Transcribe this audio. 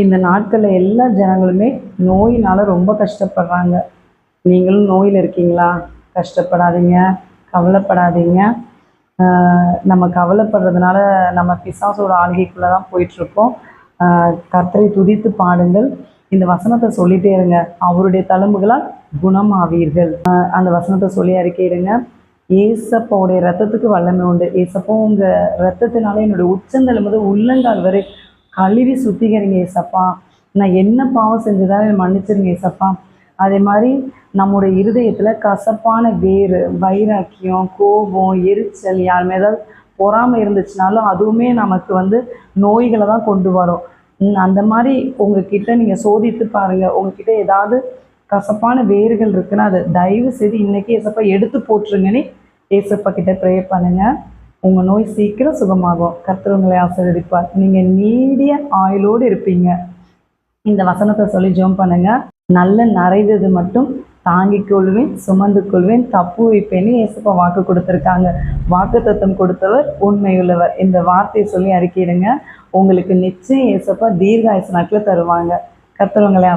இந்த நாட்களில் எல்லா ஜனங்களுமே நோயினால் ரொம்ப கஷ்டப்படுறாங்க. நீங்களும் நோயில் இருக்கீங்களா? கஷ்டப்படாதீங்க. கவலைப்படாதீங்க. நம்ம கவலைப்படுறதுனால நம்ம பிசாசோட ஆளுகைக்குள்ளே தான் போயிட்டுருக்கோம். கர்த்தரை துதித்து பாடுங்கள். இந்த வசனத்தை சொல்லிட்டே இருங்க. அவருடைய தழும்புகளால் குணமாவீர்கள். ஆவீர்கள் அந்த வசனத்தை சொல்லி அறிக்கையிடுங்க. ஏசப்பாவுடைய ரத்தத்துக்கு வல்லமை உண்டு. ஏசப்பா உங்கள் ரத்தத்தினால என்னுடைய உச்சந்தலும் முதல் உள்ளங்கால் வரை கழுவி சுத்திகரிங்க ஏசப்பா. நான் என்ன பாவம் செஞ்சதால மன்னிச்சிருங்க ஏசப்பா. அதே மாதிரி நம்முடைய இருதயத்தில் கசப்பான வேறு வைராக்கியம் கோபம் எரிச்சல் யார் மேதாவது பொறாமை இருந்துச்சுனாலும் அதுவுமே நமக்கு வந்து நோய்களை தான் கொண்டு வரும். அந்த மாதிரி உங்ககிட்ட நீங்கள் சோதித்து பாருங்கள் உங்ககிட்ட ஏதாவது கசப்பான வேர்கள் இருக்குன்னா அது தயவு செய்து இன்னைக்கு ஏசப்பா எடுத்து போட்டுருங்கன்னு ஏசப்பா கிட்ட ப்ரே பண்ணுங்கள் உங்கள் நோய் சீக்கிரம் சுகமாகும். கர்த்தர் உங்களை ஆசீர்வதிப்பார். நீங்கள் நீடிய ஆயுளோடு இருப்பீங்க. இந்த வசனத்தை சொல்லி ஜோம் பண்ணுங்க. நல்ல நிறைந்தது மட்டும் தாங்கிக் கொள்வேன் சுமந்து கொள்வேன். தப்பு வைப்பேன்னு இயேசுப்பா வாக்கு கொடுத்துருக்காங்க. வாக்கு தத்துவம் கொடுத்தவர் உண்மையுள்ளவர். இந்த வார்த்தையை சொல்லி அறிக்கையிடுங்க. உங்களுக்கு நிச்சயம் ஏசப்பா தீர்காயசு நாட்கள் தருவாங்க. கர்த்தர் உங்களை